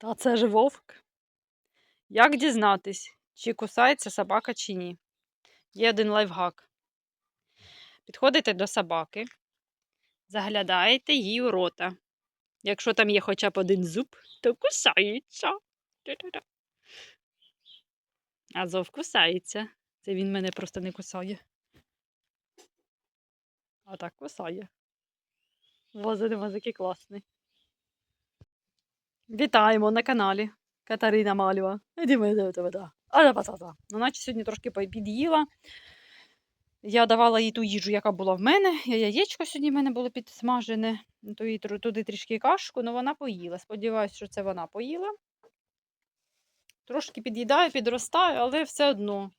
Та це ж вовк. Як дізнатись, чи кусається собака, чи ні? Є один лайфхак. Підходите до собаки, заглядаєте їй у рота. Якщо там є хоча б один зуб, то кусається. А зов кусається. Це він мене просто не кусає. А так кусає. Возити мозики класний. Вітаємо на каналі Катерина пацата. Ну, наче сьогодні трошки під'їла. Я давала їй ту їжу, яка була в мене. Яєчко сьогодні в мене було підсмажене, то їй туди трішки кашку, але вона поїла. Сподіваюся, що це вона поїла. Трошки під'їдає, підростає, але все одно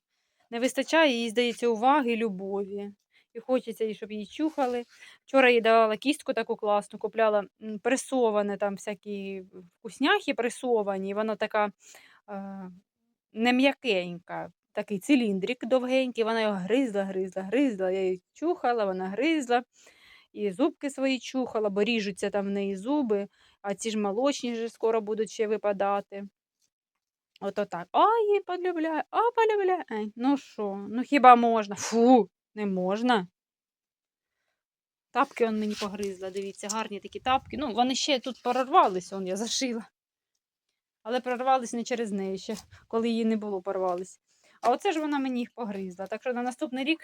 не вистачає їй, здається, уваги, любові. І хочеться, їй, щоб її чухали. Вчора їй давала кістку таку класну, купляла пресоване, там всякі вкусняхи пресовані, і вона така е, не м'якенька, такий циліндрик довгенький, вона його гризла, гризла, гризла. Я її чухала, вона гризла, і зубки свої чухала, бо ріжуться там в неї зуби, а ці ж молочні вже скоро будуть ще випадати. Ото так. Її полюбляю, а полюбляю. Ну що, ну хіба можна? Фу, не можна. Тапки он мені погризла, дивіться, гарні такі тапки. Ну, вони ще тут прорвалися, он я зашила. Але прорвались не через неї ще, коли її не було, порвались. А оце ж вона мені їх погризла. Так що на наступний рік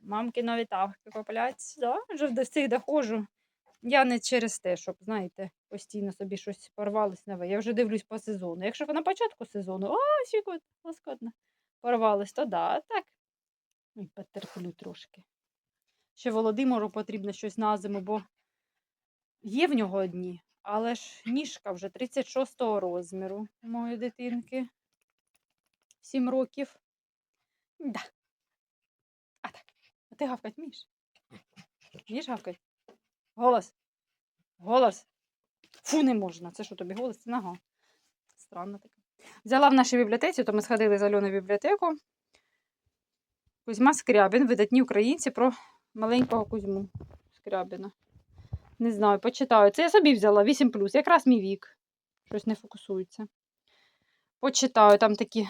мамки нові тапки куплять. Да, вже до цих доходжу. Я не через те, щоб, знаєте, постійно собі щось порвалось нове. Я вже дивлюсь по сезону. Якщо на початку сезону, о, сікот, лоскотно, порвалось, то да, так. Ой, потерплю трошки. Ще Володимиру потрібно щось на зиму, бо є в нього одні, але ж ніжка вже 36-го розміру моєї дитинки. 7 років. Да. А так. А ти гавкать вмієш? Вмієш гавкать? Голос. Голос. Фу, не можна. Це що тобі голос? Це нога. Странно таке. Взяла в нашій бібліотеці, то ми сходили з Альоною в бібліотеку. Кузьма Скрябін, видатні українці про маленького Кузьму Скрябіна. Не знаю, почитаю. Це я собі взяла 8 якраз мій вік. Щось не фокусується. Почитаю, там такі.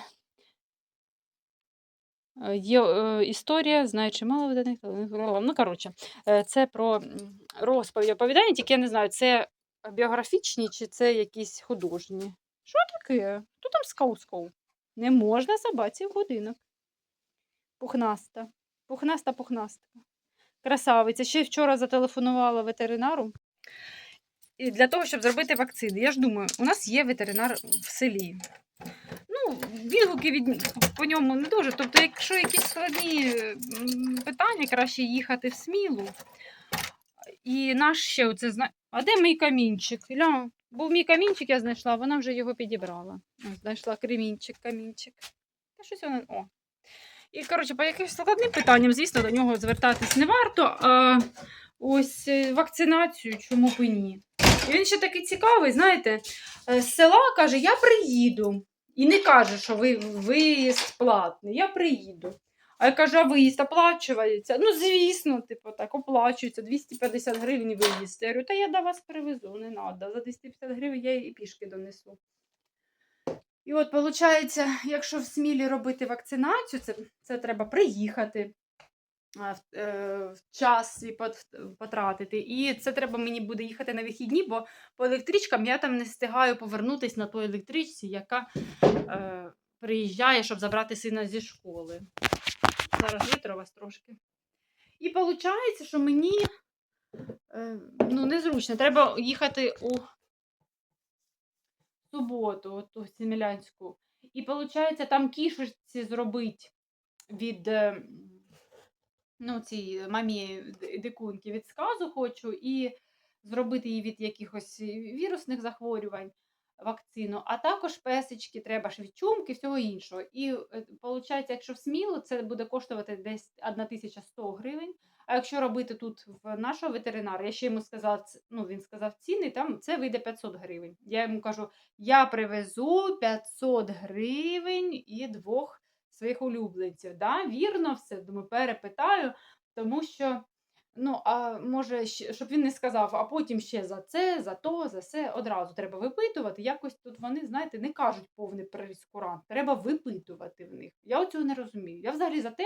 е, Є е, історія, знаю чимало виданих. Ну, коротше, е, це про розповідь оповідання, тільки я не знаю, це біографічні чи це якісь художні. Що таке? Хто там скау-скау? Не можна собаці в будинок. Пухнаста. Пухнаста, пухнаста. Красавиця. Ще вчора зателефонувала ветеринару. І для того, щоб зробити вакцини. Я ж думаю, у нас є ветеринар в селі. Ну, відгуки від по ньому не дуже. Тобто, якщо якісь складні питання, краще їхати в смілу. І наш ще оце зна... А де мій камінчик? Ля, був мій камінчик, я знайшла, вона вже його підібрала. Знайшла кремінчик, камінчик. Та щось вона. О. І, коротше, по якимось складним питанням, звісно, до нього звертатись не варто. А ось е, вакцинацію, чому б і ні. І він ще такий цікавий, знаєте, е, з села каже, я приїду. І не каже, що ви виїзд платний, я приїду. А я кажу, а виїзд оплачується? Ну, звісно, типу, так, оплачується 250 гривень виїзд. Я говорю, та я до вас привезу, не треба. За 250 гривень я і пішки донесу. І от, виходить, якщо в Смілі робити вакцинацію, це, це треба приїхати, в, е, в час свій потратити. І це треба мені буде їхати на вихідні, бо по електричкам я там не встигаю повернутися на той електричці, яка е, приїжджає, щоб забрати сина зі школи. Зараз витру вас трошки. І виходить, що мені е, ну, незручно. Треба їхати у суботу, оту Семілянську. І виходить, там кішечці зробити від е, ну, цій мамі дикунки від сказу хочу, і зробити її від якихось вірусних захворювань вакцину, а також песички, треба ж від чумки, всього іншого. І виходить, якщо в смілу, це буде коштувати десь 1100 гривень. А якщо робити тут в нашого ветеринара, я ще йому сказала, ну він сказав ціни, там це вийде 500 гривень. Я йому кажу, я привезу 500 гривень і двох своїх улюбленців. Да? Вірно все, думаю, перепитаю, тому що Ну, а може, щоб він не сказав, а потім ще за це, за то, за се. Одразу треба випитувати. Якось тут вони, знаєте, не кажуть повний прейскурант. Треба випитувати в них. Я оцього не розумію. Я взагалі за те,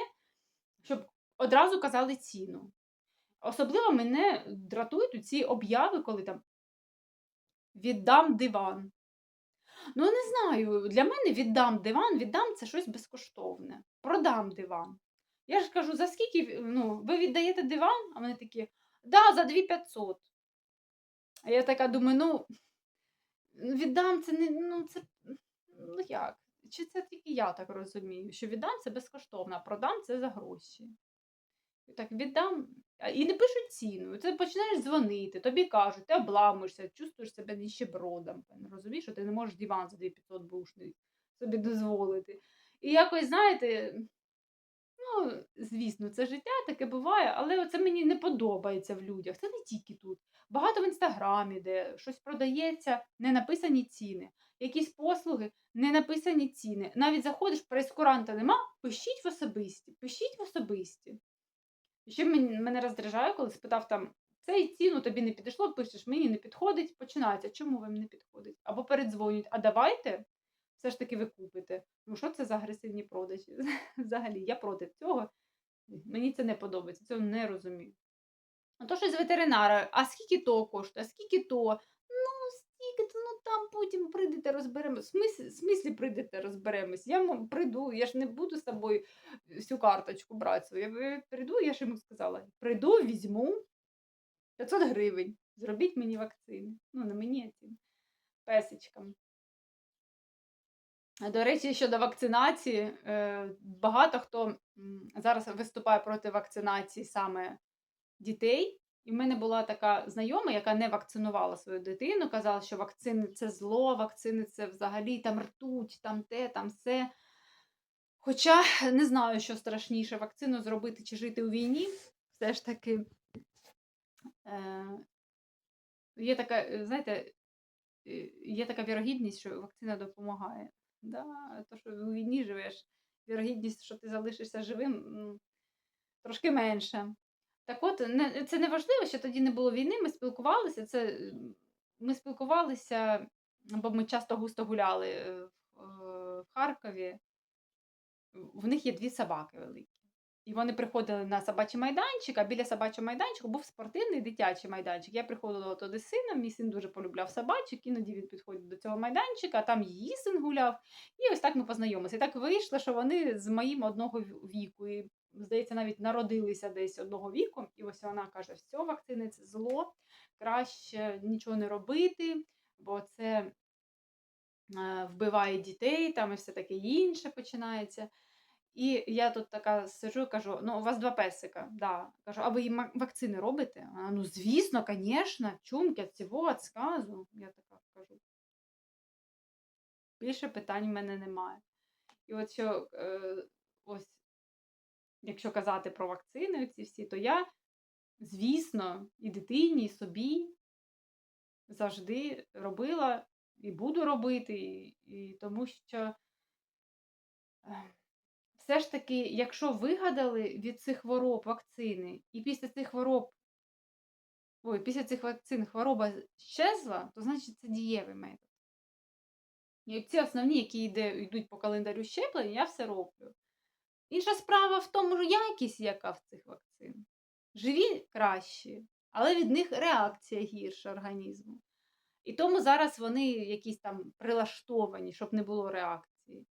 щоб одразу казали ціну. Особливо мене дратують ці обяви, коли там віддам диван. Ну, не знаю, для мене віддам диван, віддам це щось безкоштовне. Продам диван. Я ж кажу, за скільки ну, ви віддаєте диван? А вони такі, да, за 2500. А я така думаю, ну, віддам це не, ну, це, ну як? Чи це тільки я так розумію, що віддам це безкоштовно, а продам це за гроші. Так віддам. І не пишуть ціну. Ти починаєш дзвонити, тобі кажуть, ти обламуєшся, чувствуєш себе ніщебродом. Розумієш, що ти не можеш диван за 2500 бушний собі дозволити. І якось, знаєте, ну, звісно, це життя таке буває, але це мені не подобається в людях. Це не тільки тут. Багато в інстаграмі, де щось продається, не написані ціни. Якісь послуги, не написані ціни. Навіть заходиш, прескуранта нема, пишіть в особисті, пишіть в особисті. І ще мен- мене роздражає, коли спитав там, цей ціну тобі не підійшло, пишеш, мені не підходить, починається, чому вам не підходить? Або передзвонюють, а давайте все ж таки ви купите. Ну що це за агресивні продажі? Взагалі, я проти цього. Мені це не подобається, цього не розумію. А то щось з ветеринара, а скільки то коштує, а скільки то? Ну, стільки ну там потім прийдете, розберемось. В смислі, смислі прийдете, розберемось. Я прийду, я ж не буду з собою всю карточку брати свою. Я прийду, я ж йому сказала, прийду, візьму 500 гривень, зробіть мені вакцини. Ну, не мені, а цим песичкам. До речі, щодо вакцинації, е, багато хто зараз виступає проти вакцинації саме дітей. І в мене була така знайома, яка не вакцинувала свою дитину, казала, що вакцини це зло, вакцини це взагалі там ртуть, там те, там все. Хоча не знаю, що страшніше вакцину зробити чи жити у війні. Все ж таки е, є така, е, знаєте, е, є така вірогідність, що вакцина допомагає. Да, то, що у війні живеш, вірогідність, що ти залишишся живим, трошки менша. Так от, це не важливо, що тоді не було війни, ми спілкувалися. Це, ми спілкувалися, бо ми часто густо гуляли е, в, е, в Харкові. В них є дві собаки великі. І вони приходили на собачий майданчик, а біля собачого майданчику був спортивний дитячий майданчик. Я приходила туди з сином, мій син дуже полюбляв собачок, іноді він підходив до цього майданчика, а там її син гуляв. І ось так ми познайомилися. І так вийшло, що вони з моїм одного віку. І, здається, навіть народилися десь одного віку. І ось вона каже: все, вакцини це зло, краще нічого не робити, бо це е, вбиває дітей, там і все таке інше починається. І я тут така сижу і кажу: ну, у вас два песика. Да. Кажу, а ви їм вакцини робите? Вона, ну, звісно, звісно, чумки цього, сказу. Я така кажу. Більше питань в мене немає. І от що, е, ось, якщо казати про вакцини, ці всі, то я, звісно, і дитині, і собі завжди робила і буду робити, і, і тому що. все ж таки, якщо вигадали від цих хвороб вакцини, і після цих хвороб, ой, після цих вакцин хвороба щезла, то значить це дієвий метод. І ці основні, які йде, йдуть по календарю щеплень, я все роблю. Інша справа в тому, що якість яка в цих вакцин. Живі кращі, але від них реакція гірша організму. І тому зараз вони якісь там прилаштовані, щоб не було реакції.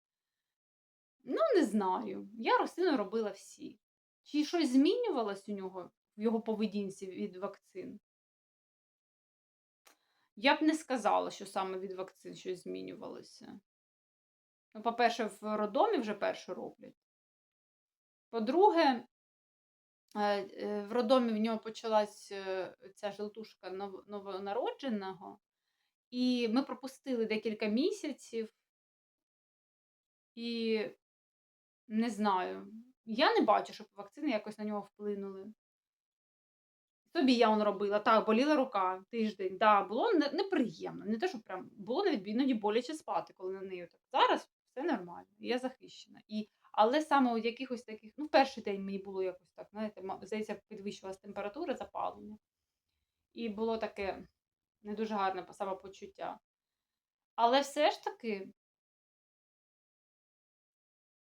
Ну, не знаю. Я рослину робила всі. Чи щось змінювалось у нього в його поведінці від вакцин? Я б не сказала, що саме від вакцин щось змінювалося. Ну, по-перше, в роддомі вже першу роблять. По-друге, е, е, в роддомі в нього почалась е, ця желтушка новонародженого, і ми пропустили декілька місяців. І не знаю. Я не бачу, щоб вакцини якось на нього вплинули. Собі я он робила. Так, боліла рука тиждень. Да, було неприємно. Не те, що прям було навіть іноді боляче спати, коли на неї так. Зараз все нормально, я захищена. І, Але саме у якихось таких, ну, перший день мені було якось так, знаєте, здається, підвищилась температура, запалення. І було таке не дуже гарне по- самопочуття. Але все ж таки,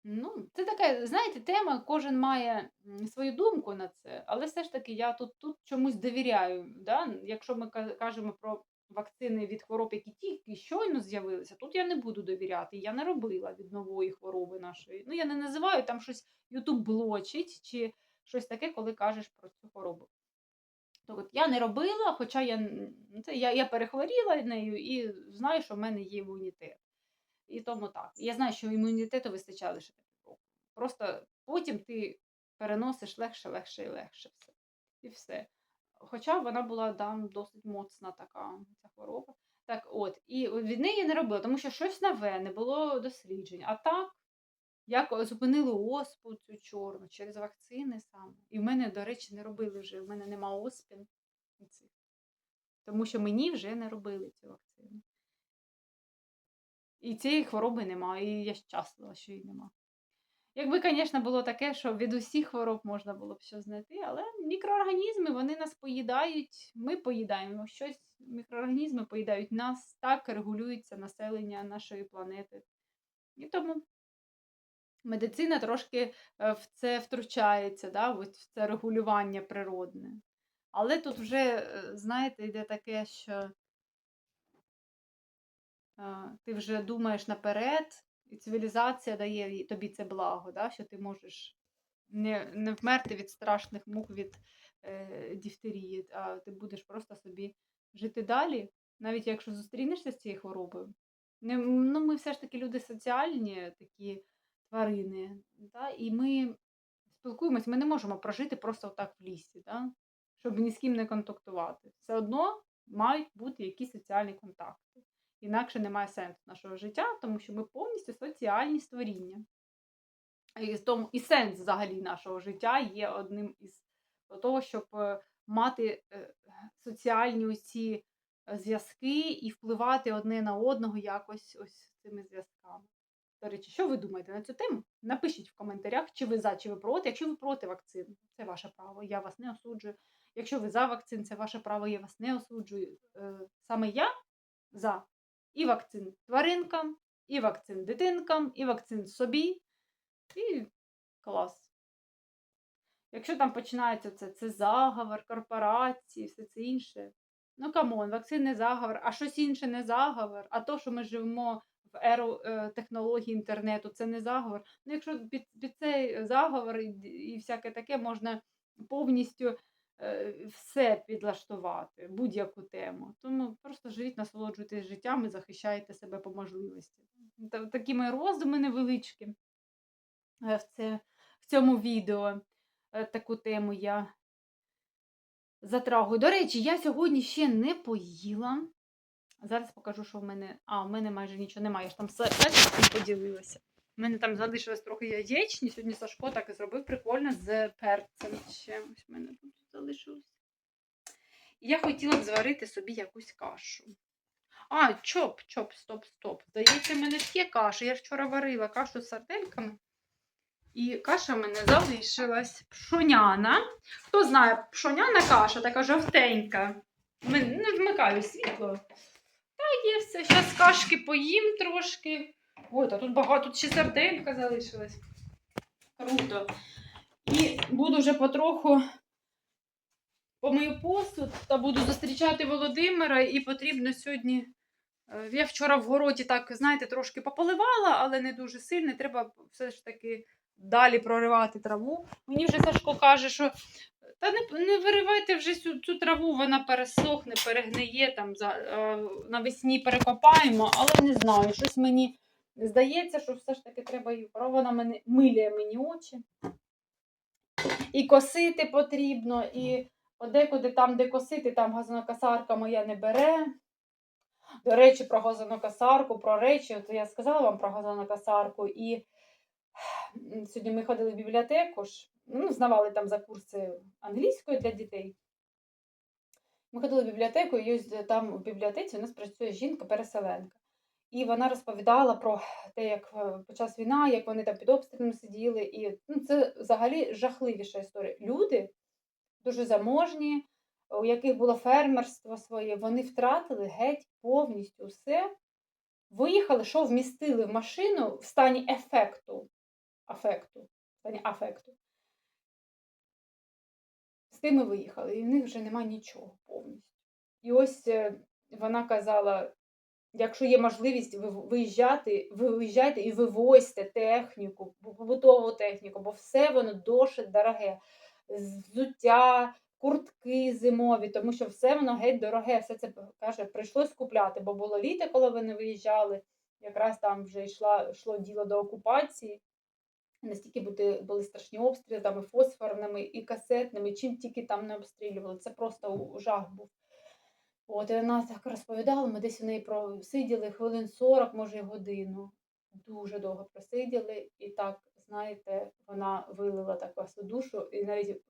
ну, це така, знаєте, тема, кожен має свою думку на це, але все ж таки я тут, тут чомусь довіряю. Да? Якщо ми кажемо про вакцини від хвороб, які тільки щойно з'явилися, тут я не буду довіряти. Я не робила від нової хвороби нашої. Ну, я не називаю там щось Ютуб блочить чи щось таке, коли кажеш про цю хворобу. То от я не робила, хоча я, це, я, я перехворіла нею і знаю, що в мене є імунітет. І тому так. Я знаю, що імунітету вистачає лише півроку. Просто потім ти переносиш легше, легше і легше все. І все. Хоча вона була там досить моцна така ця хвороба. Так от, і від неї не робила, тому що щось нове, не було досліджень. А так, як зупинили оспу цю чорну через вакцини саме. І в мене, до речі, не робили вже. В мене нема оспін. Тому що мені вже не робили цю вакцину. І цієї хвороби немає, і я щаслива, що її нема. Якби, звісно, було таке, що від усіх хвороб можна було б що знайти, але мікроорганізми вони нас поїдають, ми поїдаємо щось, мікроорганізми поїдають нас, так регулюється населення нашої планети. І тому медицина трошки е, в це втручається, да, в це регулювання природне. Але тут вже, е, знаєте, йде таке, що е, ти вже думаєш наперед, і цивілізація дає тобі це благо, да, що ти можеш не, не вмерти від страшних мук від е, дифтерії, а ти будеш просто собі жити далі, навіть якщо зустрінешся з цією хворобою. Не, ну, ми все ж таки люди соціальні, такі тварини, да, і ми спілкуємось, ми не можемо прожити просто так в лісі, да, щоб ні з ким не контактувати. Все одно мають бути якісь соціальні контакти. Інакше немає сенсу нашого життя, тому що ми повністю соціальні створіння. І, тому, і сенс взагалі нашого життя є одним із того, щоб е, мати е, соціальні усі е, зв'язки і впливати одне на одного якось ось цими зв'язками. До речі, що ви думаєте на цю тему? Напишіть в коментарях, чи ви за, чи ви проти. Якщо ви проти вакцин, це ваше право, я вас не осуджую. Якщо ви за вакцин, це ваше право, я вас не осуджую. Саме я за і вакцин тваринкам, і вакцин дитинкам, і вакцин собі. І клас. Якщо там починається це, це заговор, корпорації, все це інше. Ну, камон, вакцин не заговор, а щось інше не заговор. А то, що ми живемо в еру е, технологій інтернету, це не заговор. Ну, якщо під, під цей заговор і, і всяке таке можна повністю все підлаштувати, будь-яку тему. Тому просто живіть, насолоджуйтесь життям і захищайте себе по можливості. Такі мої роздуми невеличкі е, в, це, в цьому відео. Е, Таку тему я затрагую. До речі, я сьогодні ще не поїла. Зараз покажу, що в мене. А, в мене майже нічого немає. Я ж там з поділилася. У мене там залишилось трохи яєчні. Сьогодні Сашко так і зробив прикольно з перцем. Ще ось в мене тут залишилось. Я хотіла б зварити собі якусь кашу. А, чоп, чоп, стоп, стоп. Здається, в мене ж є каша. Я вчора варила кашу з сардельками. І каша в мене залишилась. Пшоняна. Хто знає, пшоняна каша, така жовтенька. Не вмикаю світло. Та є все. Зараз кашки поїм трошки. Ой, та тут багато, ще сарделька залишилась. Круто. І буду вже потроху помию посуд та буду зустрічати Володимира, і потрібно сьогодні. е, Я вчора в городі так, знаєте, трошки пополивала, але не дуже сильно. Треба все ж таки далі проривати траву. Мені вже Сашко каже, що та не, не виривайте вже цю, цю траву, вона пересохне, перегниє там за, е, навесні перекопаємо, але не знаю, щось мені здається, що все ж таки треба її вона мене милює мені очі. І косити потрібно, і подекуди там, де косити, там газонокосарка моя не бере. До речі, про газонокосарку, про речі, от я сказала вам про газонокосарку, і сьогодні ми ходили в бібліотеку ж, ну, знавали там за курси англійської для дітей. Ми ходили в бібліотеку, і ось там у бібліотеці у нас працює жінка-переселенка. І вона розповідала про те, як е, почалась війна, як вони там під обстрілом сиділи. І ну, це взагалі жахливіша історія. Люди дуже заможні, у яких було фермерство своє, вони втратили геть повністю все. Виїхали, що вмістили в машину в стані ефекту. Афекту. В стані афекту. З тими виїхали, і в них вже нема нічого повністю. І ось е, вона казала: якщо є можливість ви- виїжджати, ви виїжджайте і вивозьте техніку, побутову техніку, бо все воно досить дороге. Взуття, куртки зимові, тому що все воно геть дороге. Все це каже, прийшлось купляти, бо було літо, коли вони виїжджали. Якраз там вже йшла, йшло діло до окупації. Настільки були, страшні обстріли, там і фосфорними, і касетними, чим тільки там не обстрілювали. Це просто жах був. От, і вона так розповідала, ми десь у неї просиділи хвилин 40, може, годину. Дуже довго просиділи, і так, знаєте, вона вилила так вас у душу, і навіть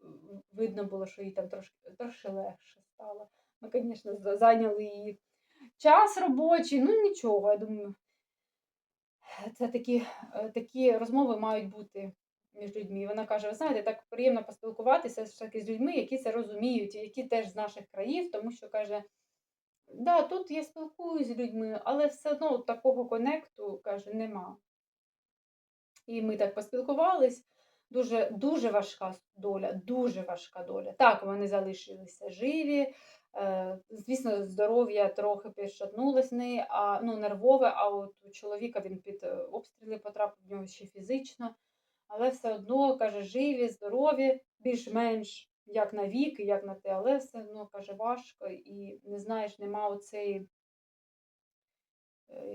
видно було, що їй там трошки, трошки легше стало. Ми, звісно, зайняли її час робочий, ну нічого, я думаю, це такі, е, такі розмови мають бути між людьми. Вона каже: ви знаєте, так приємно поспілкуватися ж таки з людьми, які це розуміють, які теж з наших країв, тому що каже. Да, тут я спілкуюсь з людьми, але все одно такого конекту, каже, нема. І ми так поспілкувались. Дуже, дуже важка доля, дуже важка доля. Так, вони залишилися живі. Е, звісно, здоров'я трохи підшатнулось в неї, а ну, нервове, а от у чоловіка він під е, обстріли потрапив, в нього ще фізично. Але все одно, каже, живі, здорові, більш-менш як на віки, як на те, але все одно каже, важко і не знаєш, нема оцеї.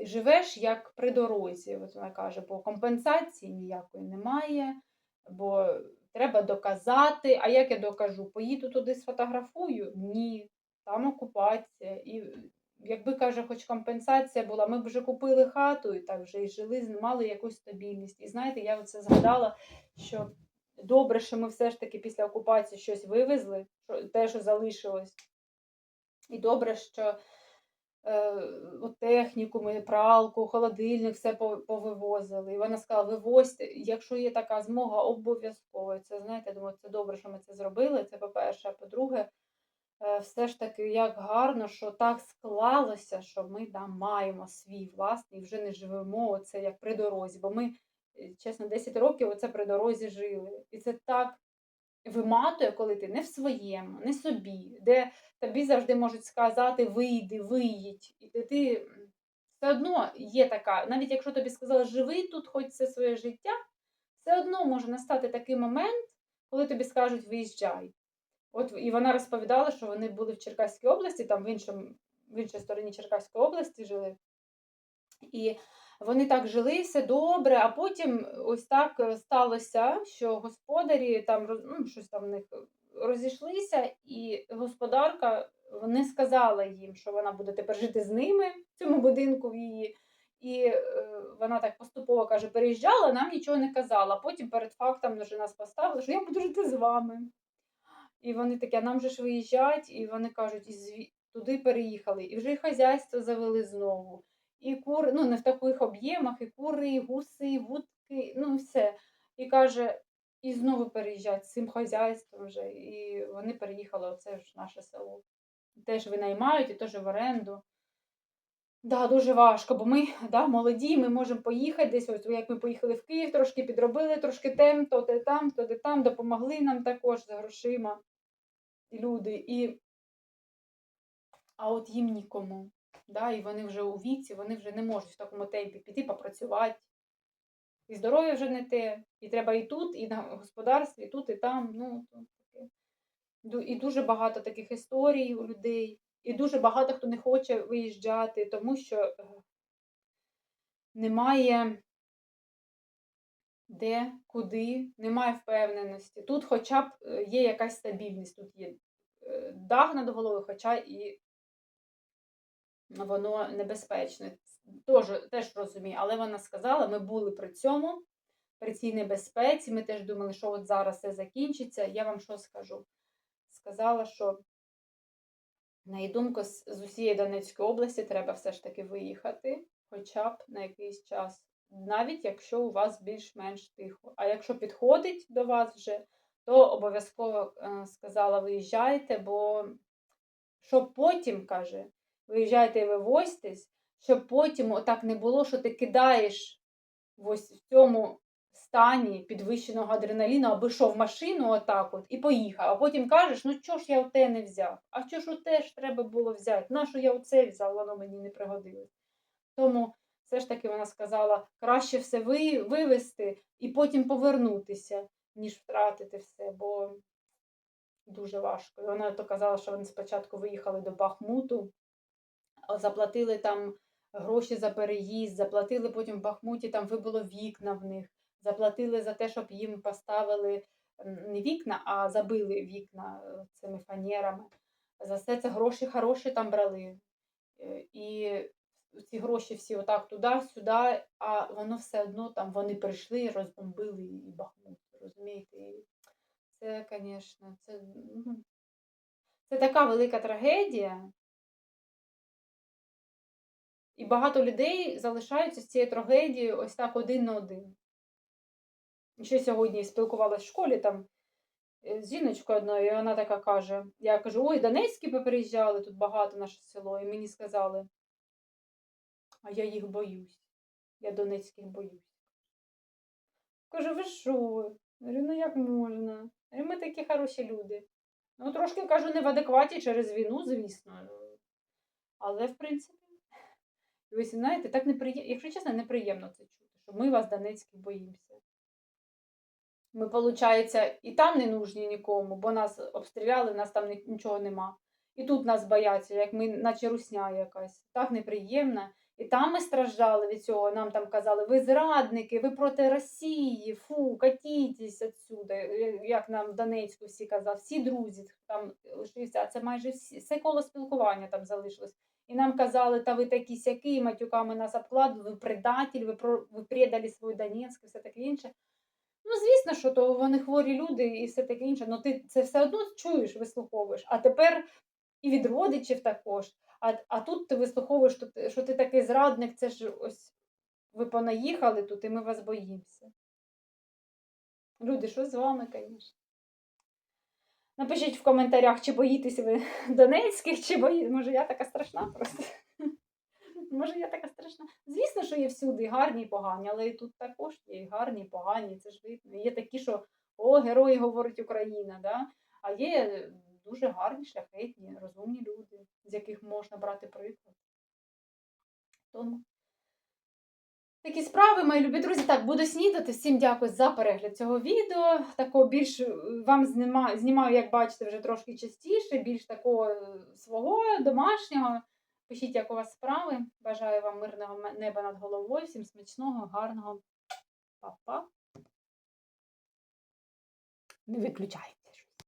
Живеш як при дорозі, от вона каже, бо компенсації ніякої немає, бо треба доказати. А як я докажу? Поїду туди сфотографую? Ні, там окупація. І якби каже, хоч компенсація була, ми б вже купили хату і так вже і жили, мали якусь стабільність. І знаєте, я оце згадала, що добре, що ми все ж таки після окупації щось вивезли, те, що залишилось. І добре, що е, от пралку, холодильник, все повивозили. І вона сказала, вивозьте, якщо є така змога, обов'язково. Це, знаєте, думаю, це добре, що ми це зробили. Це по-перше. А по-друге, е, все ж таки, як гарно, що так склалося, що ми там маємо свій власний, вже не живемо оце як при дорозі. Бо ми, е, чесно, 10 років оце при дорозі жили. І це так виматує, коли ти не в своєму, не собі, де тобі завжди можуть сказати вийди, виїдь. І ти, все одно є така, навіть якщо тобі сказали, живи тут хоч все своє життя, все одно може настати такий момент, коли тобі скажуть виїжджай. От і вона розповідала, що вони були в Черкаській області, там в іншому, в іншій стороні Черкаської області жили. І вони так жили, все добре, а потім ось так е, сталося, що господарі там ну, щось там в них розійшлися, і господарка не сказала їм, що вона буде тепер жити з ними в цьому будинку в її. І е, вона так поступово каже: переїжджала, нам нічого не казала. Потім перед фактом вже нас поставили, що я буду жити з вами. І вони такі, а нам же ж виїжджать, і вони кажуть, і зві... туди переїхали, і вже і хазяйство завели знову. І кури, ну не в таких об'ємах, і кури, і гуси, і вудки, ну все. І каже, і знову переїжджать з цим хазяйством вже. І вони переїхали оце ж наше село. Теж винаймають і теж в оренду. Да, дуже важко, бо ми да, молоді, ми можемо поїхати десь, ось як ми поїхали в Київ, трошки підробили, трошки тем, то те там, то де там, допомогли нам також за грошима люди. І... А от їм нікому. Да, і вони вже у віці, вони вже не можуть в такому темпі піти попрацювати. І здоров'я вже не те. І треба і тут, і на господарстві, і тут, і там. Ну. І дуже багато таких історій у людей. І дуже багато хто не хоче виїжджати, тому що е, немає де, куди, немає впевненості. Тут хоча б е, є якась стабільність, тут є е, дах над головою, хоча і воно небезпечне. Теж, теж розумію, але вона сказала, ми були при цьому, при цій небезпеці. Ми теж думали, що от зараз все закінчиться. Я вам що скажу? Сказала, що, на її думку, з усієї Донецької області треба все ж таки виїхати. хоча б на якийсь час, навіть якщо у вас більш-менш тихо. А якщо підходить до вас вже, то обов'язково е, сказала, виїжджайте, бо щоб потім, каже, виїжджайте і вивозьтесь, щоб потім отак не було, що ти кидаєш ось в цьому стані підвищеного адреналіну, аби йшов в машину отак от і поїхав. А потім кажеш, ну чого ж я оте не взяв? А що ж оте ж треба було взяти? Нащо я оце взяв, воно мені не пригодилось. Тому все ж таки вона сказала, краще все вивезти і потім повернутися, ніж втратити все, бо дуже важко. І вона то казала, що вони спочатку виїхали до Бахмуту, заплатили там гроші за переїзд, заплатили потім в Бахмуті, там вибило вікна в них, заплатили за те, щоб їм поставили не вікна, а забили вікна е, цими фанерами. За все це гроші хороші там брали. Е, І ці гроші всі отак туди-сюди, а воно все одно там вони прийшли розбомбили і Бахмут. Розумієте? Це, звісно, це, ну, це така велика трагедія. І багато людей залишаються з цією трагедією ось так один на один. Ще сьогодні спілкувалася в школі там е, з жіночкою одною, і вона така каже: я кажу, ой, Донецькі приїжджали, тут багато наше село, і мені сказали, а я їх боюсь. Я Донецьких боюсь. Кажу, ви що? Говорю, ну як можна? Говорю, Ми такі хороші люди. Ну, трошки кажу, не в адекваті через війну, звісно. Але, в принципі, і ви знаєте, так неприємно, якщо чесно, неприємно це чути, що ми вас Донецьких боїмося. Ми, виходить, і там не нужні нікому, бо нас обстріляли, нас там нічого нема. І тут нас бояться, як ми, наче русня якась. Так неприємно. І там ми страждали від цього. Нам там казали, ви зрадники, ви проти Росії, фу, катітесь отсюди. Е, Як нам в Донецьку всі казали, всі друзі там лишилися, а це майже всі, все коло спілкування там залишилось. І нам казали, та ви такі сякі, матюками нас обкладали, ви предатель, ви, про, ви предали свій Донецьк і все таке інше. Ну, звісно, що то вони хворі люди і все таке інше, але ти це все одно чуєш, вислуховуєш. А тепер і від родичів також. А, а тут ти вислуховуєш, що ти, що ти такий зрадник, це ж ось ви понаїхали тут, і ми вас боїмося. Люди, що з вами, звісно? Напишіть в коментарях, чи боїтесь ви Донецьких, чи боїтесь. Може, я така страшна просто. Може, я така страшна. Звісно, що є всюди гарні і погані, але і тут також є і гарні, і погані, це ж видно. Є такі, що о, герої говорить Україна, да? а є дуже гарні, шляхетні, розумні люди, з яких можна брати приклад. Тому такі справи, мої любі друзі. Так, буду снідати. Всім дякую за перегляд цього відео. Такого більш е, вам знімаю, знімаю, як бачите, вже трошки частіше, більш такого е, свого домашнього. Пишіть, як у вас справи. Бажаю вам мирного неба над головою. Всім смачного, гарного. Па-па. Не виключайте.